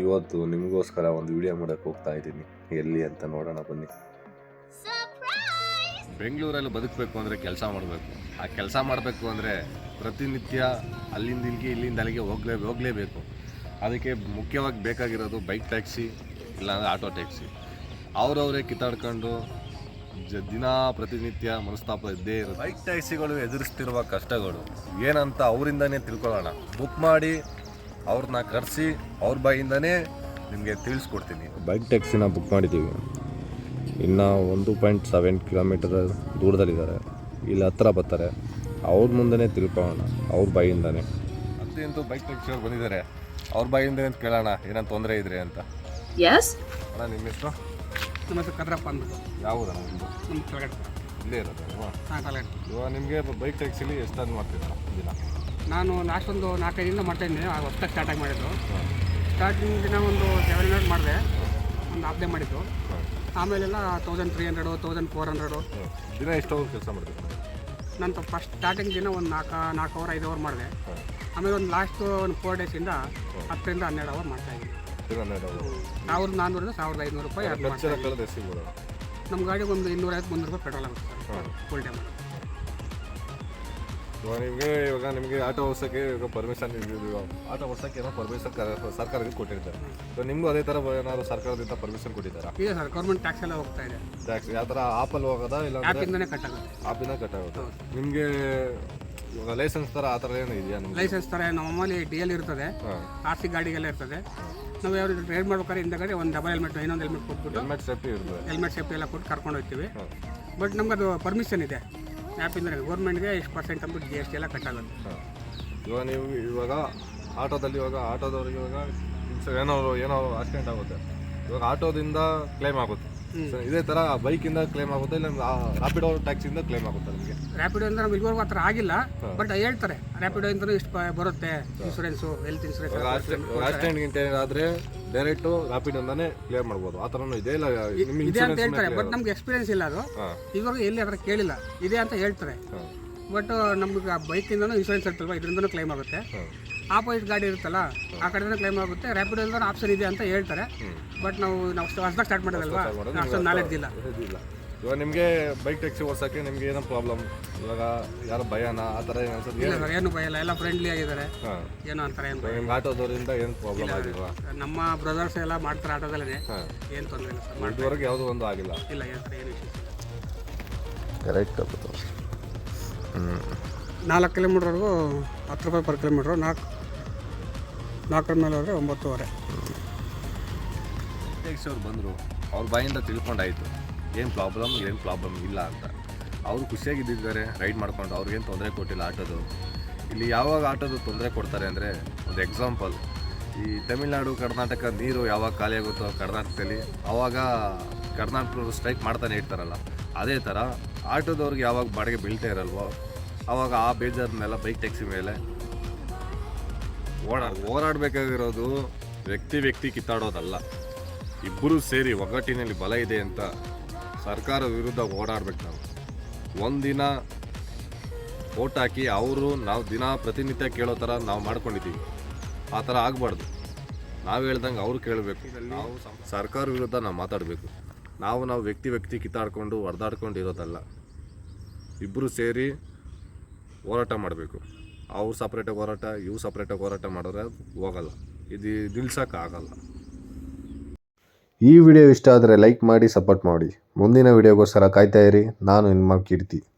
ಇವತ್ತು ನಿಮಗೋಸ್ಕರ ಒಂದು ವಿಡಿಯೋ ಮಾಡಕ್ಕೆ ಹೋಗ್ತಾ ಇದ್ದೀನಿ. ಎಲ್ಲಿ ಅಂತ ನೋಡೋಣ ಬನ್ನಿ. ಬೆಂಗಳೂರಲ್ಲಿ ಬದುಕಬೇಕು ಅಂದರೆ ಕೆಲಸ ಮಾಡಬೇಕು. ಆ ಕೆಲಸ ಮಾಡಬೇಕು ಅಂದರೆ ಪ್ರತಿನಿತ್ಯ ಅಲ್ಲಿಂದ ಇಲ್ಲಿಗೆ ಇಲ್ಲಿಂದ ಅಲ್ಲಿಗೆ ಹೋಗ್ಲೇ ಹೋಗಲೇಬೇಕು. ಅದಕ್ಕೆ ಮುಖ್ಯವಾಗಿ ಬೇಕಾಗಿರೋದು ಬೈಕ್ ಟ್ಯಾಕ್ಸಿ ಇಲ್ಲಾಂದರೆ ಆಟೋ ಟ್ಯಾಕ್ಸಿ ಅವರವರೇ ಕಿತ್ತಾಡ್ಕೊಂಡು ಜ ದಿನ ಪ್ರತಿನಿತ್ಯ ಮನಸ್ತಾಪ ಇದ್ದೇ ಇರುತ್ತೆ. ಬೈಕ್ ಟ್ಯಾಕ್ಸಿಗಳು ಎದುರಿಸ್ತಿರುವ ಕಷ್ಟಗಳು. ಏನಂತ ಅವರಿಂದನೇ ತಿಳ್ಕೊಳ್ಳೋಣ. ಬುಕ್ ಮಾಡಿ ಅವ್ರನ್ನ ಕರೆಸಿ ಅವ್ರ ಬಾಯಿಂದನೇ ನಿಮಗೆ ತಿಳಿಸ್ಕೊಡ್ತೀನಿ. ಬೈಕ್ ಟ್ಯಾಕ್ಸಿನ ಬುಕ್ ಮಾಡಿದ್ದೀವಿ. ಇನ್ನು ಒಂದು ಪಾಯಿಂಟ್ ಸೆವೆನ್ ಕಿಲೋಮೀಟರ್ ದೂರದಲ್ಲಿದ್ದಾರೆ. ಇಲ್ಲಿ ಹತ್ರ ಬರ್ತಾರೆ. ಅವ್ರ ಮುಂದೆನೇ ತಿಳ್ಕೊಳ್ಳೋಣ. ಅವ್ರ ಬಾಯಿಂದನೇ. ಅಂತೂ ಬೈಕ್ ಟ್ಯಾಕ್ಸಿ ಅವ್ರು ಬಂದಿದ್ದಾರೆ. ಅವ್ರ ಬಾಯಿಂದ ಅಂತ ಕೇಳೋಣ. ಏನಂತ ತೊಂದರೆ ಇದ್ರೆ ಅಂತ. ಎಸ್ ಅಣ್ಣ ನಿಮ್ಮ ಹೆಸರು? ನಿಮ್ಮ ಹೆಸರು ಕದ್ರಪ್ಪ ಅಂದ್ಬಿಟ್ಟು ಯಾವುದಣ್ಣ ನಿಮ್ಮದು ನಮ್ಮ ಕೆಳಗಡೆ. ಇಲ್ಲೇ ಇರೋದು ಅಲ್ವಾ ಹಾಂ ಕೆಳಗಡೆ. ಇವಾಗ ನಿಮಗೆ ಬೈಕ್ ಟ್ಯಾಕ್ಸಿಲಿ ಎಷ್ಟಾದ್ರು ಮಾಡ್ತೀರಾ ದಿನ ನಾನು ಲಾಸ್ಟ್ ಒಂದು ನಾಲ್ಕೈದಿಂದ ಇದ್ದೀನಿ. ಆಗ ಹೊಸ್ದಾಗಿ ಸ್ಟಾರ್ಟಾಗಿ ಮಾಡಿದ್ದು. ಸ್ಟಾರ್ಟಿಂಗ್ ದಿನ ಒಂದು ಸೆವೆನ್ ಹಂಡ್ರೆಡ್ ಮಾಡಿದೆ. ಒಂದು ಹಾಫ್ ಡೇ ಮಾಡಿದ್ದು. ಆಮೇಲೆಲ್ಲ thousand three hundred thousand four hundred. ದಿನ ಎಷ್ಟು ಕೆಲಸ ಮಾಡಿದೆ ನಂತರ ಫಸ್ಟ್ ಸ್ಟಾರ್ಟಿಂಗ್ ದಿನ ಒಂದು ನಾಲ್ಕು ನಾಲ್ಕು ಅವರ್ ಐದು ಅವರ್ ಮಾಡಿದೆ. ಆಮೇಲೆ ಒಂದು ಲಾಸ್ಟ್ ಒಂದು ಫೋರ್ ಡೇಸಿಂದ ಹತ್ತರಿಂದ ಹನ್ನೆರಡು ಅವರ್ ಮಾಡ್ತಾ ಇದ್ದೀನಿ. ದಿನ ಹನ್ನೆರಡು hour. ಸಾವಿರದ ನಾನ್ನೂರಿಂದ ಸಾವಿರದ ಐದುನೂರು ರೂಪಾಯಿ ನಮ್ಮ ಗಾಡಿಗೆ ಒಂದು ಇನ್ನೂರೈವತ್ತು ಮುನ್ನೂರು ರೂಪಾಯಿ ಪೆಟ್ರೋಲ್ ಆಗುತ್ತೆ ಸರ್. ಫುಲ್ ಟೈಮ್ ಇವಾಗ ನಿಮಗೆ ಇವಾಗ ನಿಮಗೆ ಆಟೋ ಓಡಿಸೋಕ್ಕೆ ಇವಾಗ ಪರ್ಮಿಷನ್ ಆಟೋ ಓಡಿಸೋಕ್ಕೆ ಏನೋ ಪರ್ಮಿಷನ್ ಸರ್ಕಾರದಿಂದ ಕೊಟ್ಟಿರ್ತಾರೆ. ಸೊ ನಿಮಗೂ ಅದೇ ಥರ ಏನಾದ್ರು ಸರ್ಕಾರದಿಂದ ಪರ್ಮಿಷನ್ ಕೊಟ್ಟಿದ್ದಾರೆ? ಇದೆ ಸರ್ ಗೌರ್ಮೆಂಟ್ ಟ್ಯಾಕ್ಸ್ ಎಲ್ಲ ಹೋಗ್ತಾ ಇದೆ. ಟ್ಯಾಕ್ಸ್ ಯಾವ ಥರ ಆಪಲ್ಲಿ ಹೋಗೋದಾ ಇಲ್ಲ ಆ್ಯಪಿಂದನೇ ಕಟ್ ಆಗುತ್ತೆ. ನಿಮಗೆ ಇವಾಗ ಲೈಸೆನ್ಸ್ ಥರ ಆ ಥರ ಏನು ಇದೆಯಾ ನಿಮ್ಗೆ? ಲೈಸೆನ್ಸ್ ಥರ ನಮ್ಮ ಮಾಮೂಲಿ ಡಿ ಎಲ್ ಇರ್ತದೆ. ಆರ್ ಸಿ ಗಾಡಿಗೆಲ್ಲ ಇರ್ತದೆ. ನಾವು ಯಾವ ರೈಡ್ ಮಾಡ್ಬೇಕಾದ್ರೆ ಹಿಂದಗಡೆ ಒಂದು ಡಬಲ್ ಹೆಲ್ಮೆಟ್ ಇನ್ನೊಂದು ಹೆಲ್ಮೆಟ್ ಕೊಟ್ಬಿಟ್ಟು ಹೆಲ್ಮೆಟ್ ಸೇಫ್ಟಿ ಇರ್ತದೆ. ಹೆಲ್ಮೆಟ್ ಸೇಫ್ಟಿ ಎಲ್ಲ ಕೊಟ್ಟು ಕರ್ಕೊಂಡು ಹೋಗ್ತೀವಿ. ಬಟ್ ನಮ್ಗೆ ಅದು ಪರ್ಮಿಷನ್ ಇದೆ. ಆ್ಯಪಿಂದ ಗೌರ್ಮೆಂಟ್ಗೆ ಇಷ್ಟು ಪರ್ಸೆಂಟ್ ಅಂದ್ಬಿಟ್ಟು ಜಿ ಎಸ್ ಟಿ ಎಲ್ಲ ಕಟ್ಟಾಗುತ್ತೆ ಇವಾಗ ನೀವು ಇವಾಗ ಆಟೋದಲ್ಲಿ ಇವಾಗ ಆಟೋದವ್ರಿಗೆ ಇವಾಗ ಏನೋ ಏನೋ ಆಕ್ಸಿಡೆಂಟ್ ಆಗುತ್ತೆ. ಇವಾಗ ಆಟೋದಿಂದ ಕ್ಲೈಮ್ ಆಗುತ್ತೆ. ಸೊ ಇದೇ ಥರ ಬೈಕಿಂದ ಕ್ಲೇಮ್ ಆಗುತ್ತೆ ಇಲ್ಲ ರಾಪಿಡೋ ಟ್ಯಾಕ್ಸಿಯಿಂದ ಕ್ಲೇಮ್ ಆಗುತ್ತೆ ನಿಮಗೆ. ರ್ಯಾಪಿಡೋ ಅಂದ್ರೆ ನಮ್ಗೆ ಹೋಗುವ ಆ ಥರ ಆಗಿಲ್ಲ ಬಟ್ ಹೇಳ್ತಾರೆ ರಾಪಿಡೋ ಇಂದ ಇಷ್ಟು ಪ- ಬರುತ್ತೆ ಇನ್ಸೂರೆನ್ಸ್ ಹೆಲ್ತ್ ಇನ್ಶೂರೆನ್ಸ್ ಇವಾಗ ಆಕ್ಸಿಡೆಂಟ್ ಗಿಂತ ಆದರೆ ಡೈರೆಕ್ಟು ರಾಪಿಡೋಂದಾನೆ ಕ್ಲೇಮ್ ಮಾಡ್ಬೋದು ಆ ಥರನೂ ಇದೆ. ಇಲ್ಲ ನಿಮ್ಗೆ ಇದೆ ಅಂತ ಹೇಳ್ತಾರೆ ಬಟ್ ನಮ್ಗೆ ಎಕ್ಸ್ಪೀರಿಯನ್ಸ್ ಇಲ್ಲ ಅದು. ಇವಾಗ ಎಲ್ಲಿ ಅದರ ಕೇಳಿಲ್ಲ ಇದೆ ಅಂತ ಹೇಳ್ತಾರೆ. ಬಟ್ ನಮ್ಗೆ ಬೈಕಿಂದನೂ ಇನ್ಶೂರೆನ್ಸ್ ಇರ್ತಲ್ವ ಇದರಿಂದನೂ ಕ್ಲೈಮ್ ಆಗುತ್ತೆ. ಆಪೋಸಿಟ್ ಗಾಡಿ ಇರುತ್ತಲ್ಲ ಆ ಕಡೆಯಿಂದ ಕ್ಲೈಮ್ ಆಗುತ್ತೆ. ರ್ಯಾಪಿಡ್ ಅಂದ್ರೆ ಆಪ್ಷನ್ ಇದೆ ಅಂತ ಹೇಳ್ತಾರೆ. ಬಟ್ ನಾವು ನಾವು ಹೊಸದಾಗಿ ಸ್ಟಾರ್ಟ್ ಮಾಡೋದಲ್ವಾ? ಅಷ್ಟೊಂದು ನಾಲೆಡ್ಜ್ ಇಲ್ಲ. ಇಲ್ಲ ಇವಾಗ ನಿಮಗೆ ಬೈಕ್ ಟ್ಯಾಕ್ಸಿ ಓಡ್ಸೋಕ್ಕೆ ನಿಮ್ಗೆ ಏನೋ ಪ್ರಾಬ್ಲಮ್ ಇವಾಗ ಯಾರು ಭಯನ? ಆ ಥರ ಏನು ಅನ್ಸುತ್ತೆ? ಇಲ್ಲ ಸರ್ ಏನು ಭಯ ಇಲ್ಲ. ಎಲ್ಲ ಫ್ರೆಂಡ್ಲಿ ಆಗಿದ್ದಾರೆ. ಏನು ಅಂತಾರೆ ಏನು ನಿಮ್ಗೆ ಆಟೋದವರಿಂದ ಏನು ಪ್ರಾಬ್ಲಮ್ ಆಗಿಲ್ವಾ? ನಮ್ಮ ಬ್ರದರ್ಸ್ ಎಲ್ಲ ಮಾಡ್ತಾರೆ ಆಟೋದಲ್ಲೇ ಏನು ತೊಂದರೆ ಇಲ್ಲ ಸರ್ ಮಾಡಿದವರೆಗೆ ಯಾವುದೂ ಒಂದು ಆಗಿಲ್ಲ. ಇಲ್ಲ ಏನು ಸರ್ ಏನು ಇಶ್ಯೂಸ್ ಕರೆಕ್ಟ್ ನಾಲ್ಕು ಕಿಲೋಮೀಟ್ರ್ವರೆಗೂ ಹತ್ತು ರೂಪಾಯಿ ಪರ್ ಕಿಲೋಮೀಟ್ರು ನಾಲ್ಕು ನಾಲ್ಕರ ಮೇಲೆ ಹೋದರೆ ಒಂಬತ್ತುವರೆ. ಅವ್ರು ಬಂದರು, ಅವ್ರ ಬಾಯಿಂದ ತಿಳ್ಕೊಂಡಾಯಿತು, ಏನು ಪ್ರಾಬ್ಲಮ್ ಏನು ಪ್ರಾಬ್ಲಮ್ ಇಲ್ಲ ಅಂತ. ಅವರು ಖುಷಿಯಾಗಿದ್ದಿದ್ದಾರೆ ರೈಡ್ ಮಾಡ್ಕೊಂಡು, ಅವ್ರಿಗೇನು ತೊಂದರೆ ಕೊಟ್ಟಿಲ್ಲ ಆಟೋದು. ಇಲ್ಲಿ ಯಾವಾಗ ಆಟೋದು ತೊಂದರೆ ಕೊಡ್ತಾರೆ ಅಂದರೆ, ಒಂದು ಎಕ್ಸಾಂಪಲ್ ಈ ತಮಿಳ್ನಾಡು, ಕರ್ನಾಟಕ ನೀರು ಯಾವಾಗ ಖಾಲಿ ಆಗುತ್ತೋ ಕರ್ನಾಟಕದಲ್ಲಿ ಆವಾಗ ಕರ್ನಾಟಕದವರು ಸ್ಟ್ರೈಕ್ ಮಾಡ್ತಾನೆ ಇರ್ತಾರಲ್ಲ, ಅದೇ ಥರ ಆಟೋದವ್ರಿಗೆ ಯಾವಾಗ ಬಾಡಿಗೆ ಬೀಳ್ತಾ ಇರಲ್ವೋ ಆವಾಗ ಆ ಬೇಜಾರನ್ನೆಲ್ಲ ಬೈಕ್ ಟ್ಯಾಕ್ಸಿ ಮೇಲೆ ಓಡಾ ಹೋರಾಡಬೇಕಾಗಿರೋದು ವ್ಯಕ್ತಿ ವ್ಯಕ್ತಿ ಕಿತ್ತಾಡೋದಲ್ಲ. ಇಬ್ಬರೂ ಸೇರಿ ಒಗ್ಗಟ್ಟಿನಲ್ಲಿ ಬಲ ಇದೆ ಅಂತ ಸರ್ಕಾರ ವಿರುದ್ಧ ಓಡಾಡ್ಬೇಕು ನಾವು. ಒಂದಿನ ಓಟ್ ಹಾಕಿ ಅವರು ನಾವು ದಿನ ಪ್ರತಿನಿತ್ಯ ಕೇಳೋ ಥರ ನಾವು ಮಾಡ್ಕೊಂಡಿದ್ದೀವಿ. ಆ ಥರ ಆಗಬಾರ್ದು. ನಾವು ಹೇಳ್ದಂಗೆ ಅವ್ರು ಕೇಳಬೇಕು. ನಾವು ಸರ್ಕಾರ ವಿರುದ್ಧ ನಾವು ಮಾತಾಡಬೇಕು. ನಾವು ನಾವು ವ್ಯಕ್ತಿ ವ್ಯಕ್ತಿ ಕಿತ್ತಾಡ್ಕೊಂಡು ಹೊಡೆದಾಡ್ಕೊಂಡು ಇರೋದಲ್ಲ ಇಬ್ಬರು ಸೇರಿ ಹೋರಾಟ ಮಾಡಬೇಕು. ಅವ್ರು ಸಪ್ರೇಟಾಗಿ ಹೋರಾಟ ಇವು ಸಪ್ರೇಟಾಗಿ ಹೋರಾಟ ಮಾಡಿದ್ರೆ ಹೋಗಲ್ಲ. ಇದು ನಿಲ್ಸೋಕ್ಕಾಗಲ್ಲ ಈ ವಿಡಿಯೋ ಇಷ್ಟ ಆದರೆ ಲೈಕ್ ಮಾಡಿ ಸಪೋರ್ಟ್ ಮಾಡಿ. ಮುಂದಿನ ವಿಡಿಯೋಗೋಸ್ಕರ ಕಾಯ್ತಾ ಇರಿ. ನಾನು ನಿಮ್ಮ ಕೀರ್ತಿ.